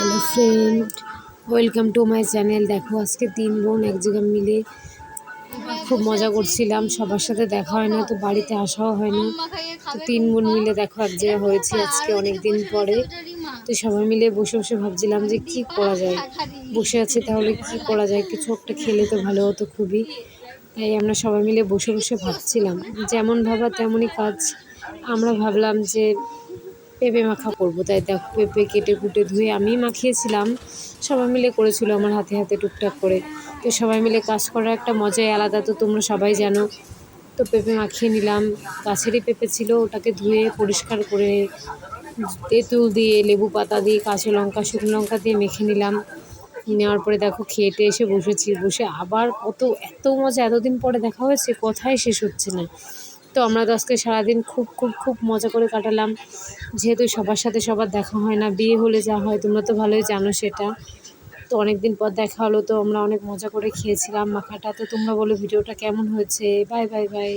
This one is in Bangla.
Hello friend welcome to my channel দেখো, আজকে তিন বোন এক জায়গায় মিলে খুব মজা করছিলাম। সবার সাথে দেখা হয় না, তো বাড়িতে আসাও হয় না। তো তিন বোন মিলে দেখো, এক জায়গায় হয়েছি আজকে অনেক দিন পরে। তো সবাই মিলে বসে বসে ভাবছিলাম যে কি করা যায়। বসে আছি তাহলে কি করা যায়? কিছু একটা খেলে তো ভালো হতো খুবই। তাই আমরা সবাই মিলে বসে বসে ভাবছিলাম। যেমন ভাবা তেমনই কাজ। আমরা ভাবলাম যে পেঁপে মাখা করব। তাই দেখো, পেঁপে কেটে কুটে ধুয়ে আমি মাখিয়েছিলাম। সবাই মিলে করেছিল আমার হাতে হাতে টুকটাক করে। তো সবাই মিলে কাজ করার একটা মজাই আলাদা, তো তোমরা সবাই জানো। তো পেঁপে মাখিয়ে নিলাম। গাছেরই পেঁপে ছিল, ওটাকে ধুয়ে পরিষ্কার করে তেঁতুল দিয়ে, লেবু পাতা দিয়ে, কাঁচা লঙ্কা, শুকনো লঙ্কা দিয়ে মেখে নিলাম। নেওয়ার পরে দেখো খেয়েটে এসে বসেছি। বসে আবার কত, এত মজা, এতদিন পরে দেখা হয়েছে, কথাই শেষ হচ্ছে না। তো আমরা তো আজকে সারাদিন খুব খুব খুব মজা করে কাটালাম। যেহেতু সবার সাথে সবার দেখা হয় না, বিয়ে হলে যা হয়, তোমরা তো ভালোই জানো সেটা। তো অনেক দিন পর দেখা হলো, তো আমরা অনেক মজা করে খেয়েছিলাম মাখাটা। তো তোমরা বলো ভিডিওটা কেমন হয়েছে? Bye bye bye.